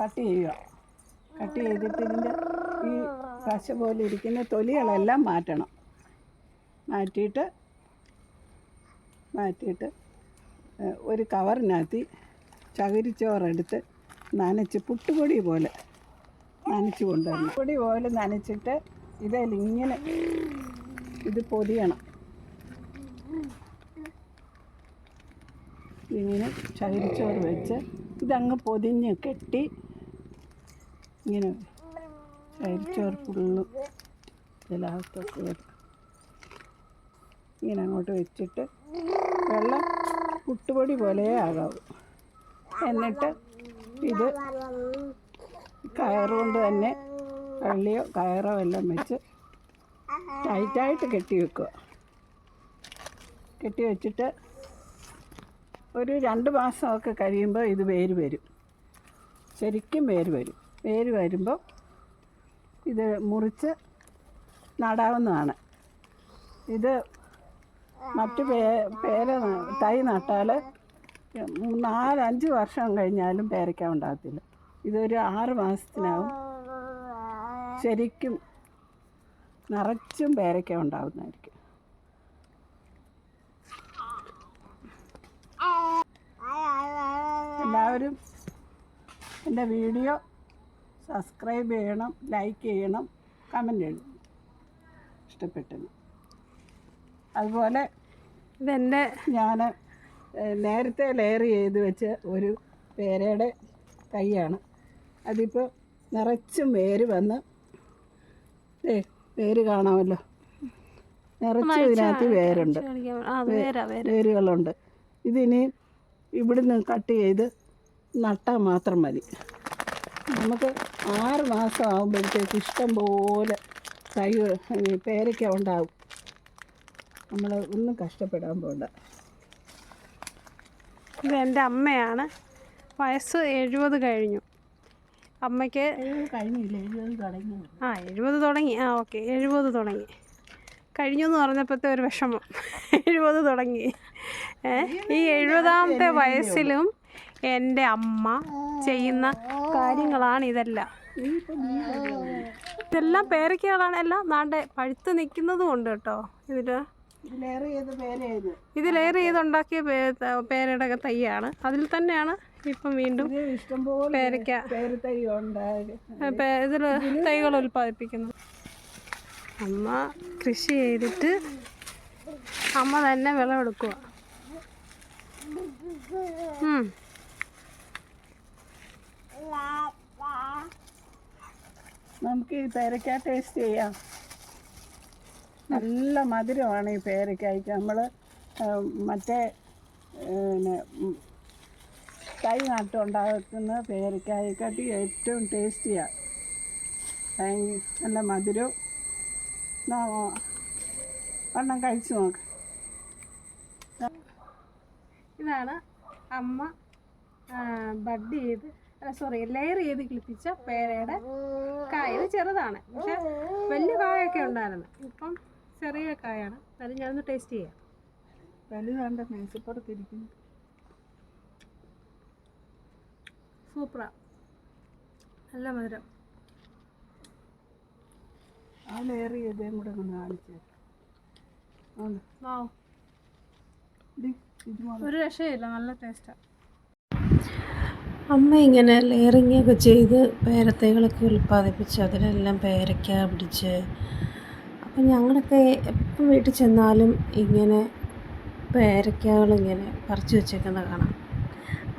Cut ചെയ്യുക. Cut ചെയ്തിട്ട് ഇതിന്റെ ഈ പശ പോലെ ഇരിക്കുന്ന തൊലികളെല്ലാം മാറ്റണം. മാറ്റിയിട്ട് മാറ്റിയിട്ട് ഒരു കവറിനകത്ത് ചകിരിച്ചോറെടുത്ത് നനച്ച് പുട്ടുപൊടി പോലെ നനച്ച് കൊണ്ടുവരണം. പൊടി പോലെ നനച്ചിട്ട് ഇതിലിങ്ങനെ ഇത് പൊതിയണം. ഇങ്ങനെ ചകിരിച്ചോറ് വെച്ച് ഇതങ്ങ് പൊതിഞ്ഞ് കെട്ടി ഇങ്ങനെ ചകിരിച്ചോറ് ഫുള്ള് ഇതിനകത്തൊക്കെ വരും. ഇങ്ങനെ അങ്ങോട്ട് വെച്ചിട്ട് വെള്ളം കുട്ടുപൊടി പോലെ ആകാവൂ. എന്നിട്ട് ഇത് കയറുകൊണ്ട് തന്നെ കള്ളിയോ കയറോ എല്ലാം വെച്ച് ടൈറ്റായിട്ട് കെട്ടി വെക്കുക. കെട്ടി വെച്ചിട്ട് ഒരു രണ്ട് മാസമൊക്കെ കഴിയുമ്പോൾ ഇത് വേര് വരും. ശരിക്കും വേര് വരും. വേര് വരുമ്പോൾ ഇത് മുറിച്ച് നടാവുന്നതാണ്. ഇത് മറ്റു പേ പേര തൈ നട്ടാൽ നാലഞ്ച് വർഷം കഴിഞ്ഞാലും പേരയ്ക്ക ഉണ്ടാകത്തില്ല. ഇതൊരു ആറ് മാസത്തിനാവും ശരിക്കും നിറച്ചും പേരയ്ക്ക ഉണ്ടാകുന്നതായിരിക്കും എല്ലാവരും എന്റെ വീഡിയോ സബ്സ്ക്രൈബ് ചെയ്യണം ലൈക്ക് ചെയ്യണം കമന്റ് ചെയ്യണം ഇഷ്ടപ്പെട്ടു അതുപോലെ ഇതെന്റെ ഞാൻ നേരത്തെ ലെയർ ചെയ്ത് വെച്ച ഒരു പേരയുടെ കൈയാണ്. അതിപ്പോൾ നിറച്ചും വേര് വന്ന് ഏ വേര് കാണാമല്ലോ. നിറച്ച് ഇതിനകത്ത് വേരുണ്ട്. വേരുകളുണ്ട്. ഇതിനി ഇവിടുന്ന് കട്ട് ചെയ്ത് നട്ടാൽ മാത്രം മതി. നമുക്ക് ആറ് മാസം ആകുമ്പോഴത്തേക്ക് ഇഷ്ടം പോലെ തൈ പേരയ്ക്ക ഉണ്ടാവും. നമ്മൾ ഒന്നും കഷ്ടപ്പെടാൻ പോണ്ട. ഇത് എന്റെ അമ്മയാണ്. വയസ്സ് എഴുപത് കഴിഞ്ഞു. അമ്മയ്ക്ക് കഴിഞ്ഞില്ല? എഴുപത് തുടങ്ങി. ആ എഴുപത് തുടങ്ങി. ആ ഓക്കെ. എഴുപത് തുടങ്ങി. കഴിഞ്ഞു എന്ന് പറഞ്ഞപ്പോഴത്തെ ഒരു വിഷമം. എഴുപത് തുടങ്ങി. ഈ എഴുപതാമത്തെ വയസ്സിലും എന്റെ അമ്മ ചെയ്യുന്ന കാര്യങ്ങളാണ് ഇതെല്ലാം. ഇതെല്ലാം പേരയ്ക്കകളാണ് എല്ലാം നാണ്ടെ പഴുത്ത് നിൽക്കുന്നതും ഉണ്ട് കേട്ടോ. ഇതിൽ ചെയ്ത് ഇത് ലെയർ ചെയ്തുണ്ടാക്കിയ ഉണ്ടാക്കിയ പേരയുടെ തൈയാണ്. അതിൽ തന്നെയാണ് ഇപ്പം വീണ്ടും പേരയ്ക്ക ഇതിൽ തൈകൾ ഉൽപ്പാദിപ്പിക്കുന്നത്. അമ്മ കൃഷി ചെയ്തിട്ട് അമ്മ തന്നെ വിളവെടുക്കുക നമുക്ക് ഈ പേരയ്ക്ക ടേസ്റ്റ് ചെയ്യാം. നല്ല മധുരമാണ് ഈ പേരയ്ക്കായ്ക്ക്. നമ്മൾ മറ്റേ പിന്നെ തൈ നട്ടുണ്ടാക്കുന്ന പേരയ്ക്കായ്ക്കാട്ടി ഏറ്റവും ടേസ്റ്റിയാണ് നല്ല മധുരം വണ്ണം കഴിച്ചു നോക്ക്. ഇതാണ് അമ്മ ബഡ് ചെയ്ത് സോറി ലെയർ ചെയ്ത് കിളിപ്പിച്ച പേരയുടെ കായ. ഇത് ചെറുതാണ്. പക്ഷെ വലിയ കായൊക്കെ ഉണ്ടായിരുന്നു. ഇപ്പം ചെറിയ കായാണ്. അത് ഞാനൊന്ന് ടേസ്റ്റ് ചെയ്യാം. വലുതാണ്ട് മേശപ്പുറത്തിരിക്കുന്നു. സൂപ്പറാ നല്ല മധുരം. ആ ലെയർ ചെയ്തേം കൂടെ ഒന്ന് കാണിച്ചു ഇത് ഒരു രക്ഷയില്ല. നല്ല ടേസ്റ്റാണ് അമ്മ ഇങ്ങനെ ലെയറിങ് ഒക്കെ ചെയ്ത് പേരത്തൈകളൊക്കെ ഉൽപ്പാദിപ്പിച്ച് അതിലെല്ലാം പേരയ്ക്ക പിടിച്ച്. അപ്പം ഞങ്ങളൊക്കെ എപ്പം വീട്ടിൽ ചെന്നാലും ഇങ്ങനെ പേരയ്ക്കകളിങ്ങനെ പറിച്ച് വെച്ചേക്കുന്നത് കാണാം.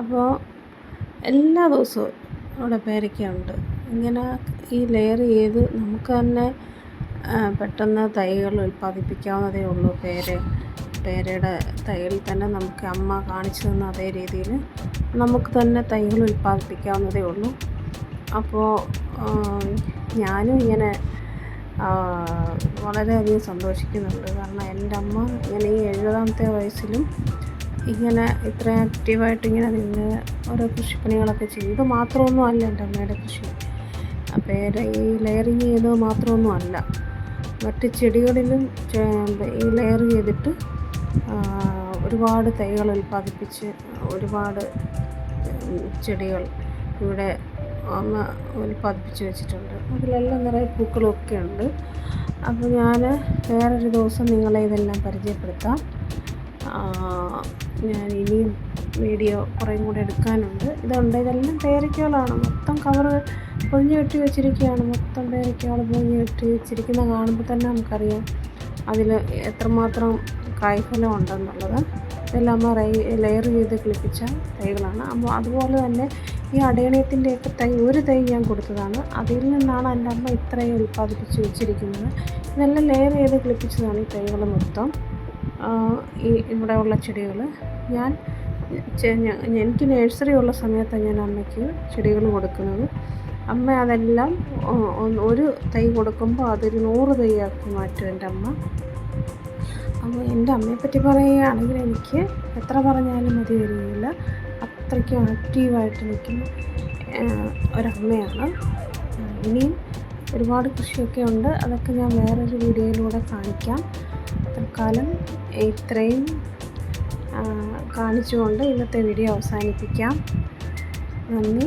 അപ്പോൾ എല്ലാ ദിവസവും അവിടെ പേരയ്ക്കയുണ്ട്. ഇങ്ങനെ ഈ ലെയർ ചെയ്ത് നമുക്ക് തന്നെ പെട്ടെന്ന് തൈകൾ ഉൽപ്പാദിപ്പിക്കാവുന്നതേ ഉള്ളൂ പേര. പേരയുടെ തയ്യൽ തന്നെ നമുക്ക് അമ്മ കാണിച്ചു തന്ന അതേ രീതിയിൽ നമുക്ക് തന്നെ തൈകൾ ഉൽപ്പാദിപ്പിക്കാവുന്നതേ ഉള്ളൂ. അപ്പോൾ ഞാനും ഇങ്ങനെ വളരെയധികം സന്തോഷിക്കുന്നുണ്ട്. കാരണം എന്റെ അമ്മ ഇങ്ങനെ ഈ എഴുപതാമത്തെ വയസ്സിലും ഇങ്ങനെ ഇത്ര ആക്റ്റീവായിട്ട് ഇങ്ങനെ നിന്ന് ഓരോ കൃഷിപ്പണികളൊക്കെ ചെയ്യും ഇത് മാത്രമൊന്നും അല്ല എന്റെ അമ്മയുടെ കൃഷി. പേര് ഈ ലെയറിങ് ചെയ്തത് മാത്രമൊന്നും അല്ല. മറ്റ് ചെടികളിലും ഈ ലെയർ ചെയ്തിട്ട് ഒരുപാട് തൈകൾ ഉൽപ്പാദിപ്പിച്ച് ഒരുപാട് ചെടികൾ ഇവിടെ അമ്മ ഉൽപ്പാദിപ്പിച്ച് വെച്ചിട്ടുണ്ട്. അതിലെല്ലാം നിറയെ പൂക്കളൊക്കെ ഉണ്ട്. അപ്പോൾ ഞാൻ വേറൊരു ദിവസം നിങ്ങളെ ഇതെല്ലാം പരിചയപ്പെടുത്താം. ഞാൻ ഇനിയും വീഡിയോ കുറേ കൂടെ എടുക്കാനുണ്ട്. ഇതുണ്ട്. ഇതെല്ലാം പേരയ്ക്കകളാണ്. മൊത്തം കവർ പൊതിഞ്ഞ് കെട്ടി വെച്ചിരിക്കുകയാണ്. മൊത്തം പേരയ്ക്കകൾ പൊതിഞ്ഞ് കെട്ടി വെച്ചിരിക്കുന്ന കാണുമ്പോൾ തന്നെ നമുക്കറിയാം. അതിൽ എത്രമാത്രം കായ്ഫലം ഉണ്ടെന്നുള്ളത് ഇതെല്ലാം റൈ ലെയർ ചെയ്ത് കിളിപ്പിച്ച തൈകളാണ്. അപ്പോൾ അതുപോലെ തന്നെ ഈ അടയണയത്തിന്റെയൊക്കെ തൈ ഒരു തൈ ഞാൻ കൊടുത്തതാണ്. അതിൽ നിന്നാണ് എന്റെ അമ്മ ഇത്രയും ഉൽപ്പാദിപ്പിച്ച് വെച്ചിരിക്കുന്നത്. ഇതെല്ലാം ലെയർ ചെയ്ത് കിളിപ്പിച്ചതാണ് ഈ തൈകൾ മൊത്തം. ഈ ഇവിടെ ഉള്ള ചെടികൾ. ഞാൻ എനിക്ക് നേഴ്സറി ഉള്ള സമയത്താണ് ഞാൻ അമ്മയ്ക്ക് ചെടികൾ കൊടുക്കുന്നത്. അമ്മ അതെല്ലാം ഒരു തൈ കൊടുക്കുമ്പോൾ അതൊരു നൂറ് തൈയാക്കി മാറ്റും എന്റെ അമ്മ. അപ്പോൾ എന്റെ അമ്മയെപ്പറ്റി പറയുകയാണെങ്കിൽ എനിക്ക് എത്ര പറഞ്ഞാലും മതി വരികയില്ല. അത്രയ്ക്കും ആക്റ്റീവായിട്ട് നിൽക്കുന്ന ഒരമ്മയാണ്. ഇനിയും ഒരുപാട് കൃഷിയൊക്കെ ഉണ്ട്. അതൊക്കെ ഞാൻ വേറൊരു വീഡിയോയിലൂടെ കാണിക്കാം. തൽക്കാലം ഇത്രയും കാണിച്ചുകൊണ്ട് ഇന്നത്തെ വീഡിയോ അവസാനിപ്പിക്കാം. നന്ദി.